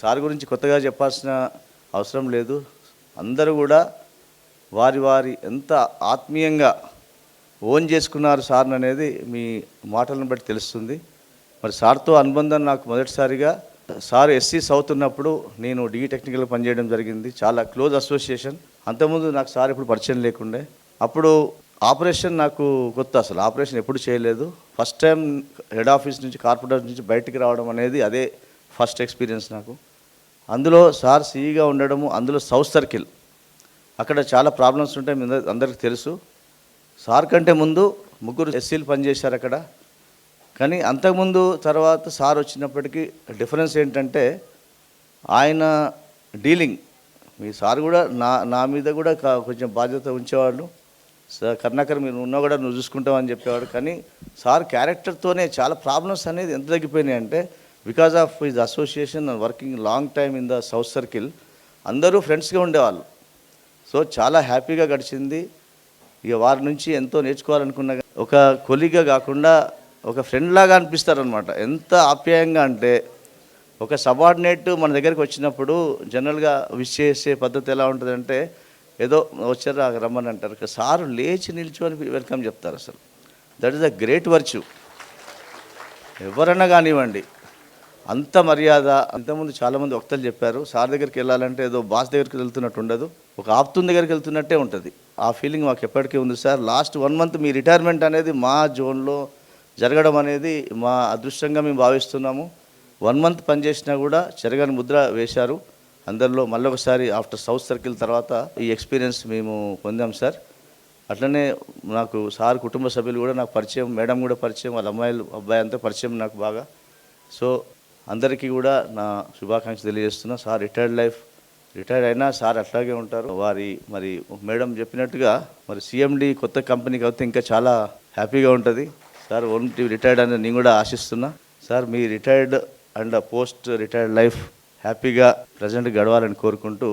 Sir గురించి కొత్తగా చెప్పాల్సిన అవసరం లేదు. అందరూ కూడా వారి వారి ఎంత ఆత్మీయంగా ఓన్ చేసుకున్నారు సార్ అనేది మీ మాటలను బట్టి తెలుస్తుంది. మరి సార్తో అనుబంధం నాకు మొదటిసారిగా. సార్ ఎస్సీ సౌత్ ఉన్నప్పుడు నేను డిగ్రీ టెక్నికల్ పనిచేయడం జరిగింది. చాలా క్లోజ్ అసోసియేషన్. అంతకుముందు నాకు సార్ ఇప్పుడు పరిచయం లేకుండే. అప్పుడు ఆపరేషన్ నాకు కొత్త అసలు. ఆపరేషన్ ఎప్పుడు చేయలేదు. ఫస్ట్ టైం హెడ్ ఆఫీస్ నుంచి కార్పొరేటర్ నుంచి బయటికి రావడం అనేది అదే ఫస్ట్ ఎక్స్పీరియన్స్ నాకు. అందులో సార్ సీఈగా ఉండడము అందులో సౌత్ సర్కిల్. అక్కడ చాలా ప్రాబ్లమ్స్ ఉంటాయి మీ అందరికీ తెలుసు. సార్ కంటే ముందు ముగ్గురు ఎస్సీలు పనిచేశారు అక్కడ. కానీ అంతకుముందు తర్వాత సార్ వచ్చినప్పటికీ డిఫరెన్స్ ఏంటంటే ఆయన డీలింగ్. మీ సార్ కూడా నా నా మీద కూడా కా- కొంచెం బాధ్యత ఉంచేవాళ్ళు. సార్ కర్ణాకర్ మీరు ఉన్నా కూడా నువ్వు చూసుకుంటావని చెప్పేవాడు. కానీ సార్ క్యారెక్టర్తోనే చాలా ప్రాబ్లమ్స్ అనేది ఎంత తగ్గిపోయినాయి అంటే because of his association and working long time in the south circle అందరూ ఫ్రెండ్స్గా ఉండేవాళ్ళు. సో చాలా హ్యాపీగా గడిచింది. ఇక వారి నుంచి ఎంతో నేర్చుకోవాలనుకున్న ఒక కొలిగా కాకుండా ఒక ఫ్రెండ్ లాగా అనిపిస్తారనమాట ఎంత ఆప్యాయంగా అంటే ఒక సబార్డినేట్ మన దగ్గరికి వచ్చినప్పుడు జనరల్గా విష్ చేసే పద్ధతి ఎలా ఉంటుందంటే ఏదో వచ్చారు రమ్మని అంటారు. సారు లేచి నిల్చొని వెల్కమ్ చెప్తారు అసలు. That is a great virtue ఎవరన్నా కానివ్వండి. అంత మర్యాద ఇంతకుముందు చాలామంది వక్తలు చెప్పారు సార్ దగ్గరికి వెళ్ళాలంటే ఏదో బాస్ దగ్గరికి వెళ్తున్నట్టు ఉండదు ఒక ఆప్తున్ దగ్గరికి వెళ్తున్నట్టే ఉంటుంది. ఆ ఫీలింగ్ మాకు ఎప్పటికీ ఉంది సార్ లాస్ట్ వన్ మంత్ మీ రిటైర్మెంట్ అనేది మా జోన్లో జరగడం అనేది మా అదృష్టంగా మేము భావిస్తున్నాము. వన్ మంత్ పనిచేసినా కూడా చెరగని ముద్ర వేశారు. అందరిలో మళ్ళొకసారి ఆఫ్టర్ సౌత్ సర్కిల్ తర్వాత ఈ ఎక్స్పీరియన్స్ మేము పొందాం సార్. అట్లనే నాకు సార్ కుటుంబ సభ్యులు కూడా నాకు పరిచయం మేడం కూడా పరిచయం వాళ్ళ అమ్మాయిలు అబ్బాయి అంతా పరిచయం నాకు బాగా. సో అందరికీ కూడా నా శుభాకాంక్షలు తెలియజేస్తున్నా. సార్ రిటైర్డ్ లైఫ్ రిటైర్డ్ అయినా సార్ అట్లాగే ఉంటారు. వారి మరి మేడం చెప్పినట్టుగా మరి సిఎండి కొత్త కంపెనీకి అయితే ఇంకా చాలా హ్యాపీగా ఉంటుంది. సార్ ఓన్ రిటైర్డ్ అని నేను కూడా ఆశిస్తున్నా. Sir me retired and post retired life హ్యాపీగా ప్రజెంట్ గడవాలని కోరుకుంటూ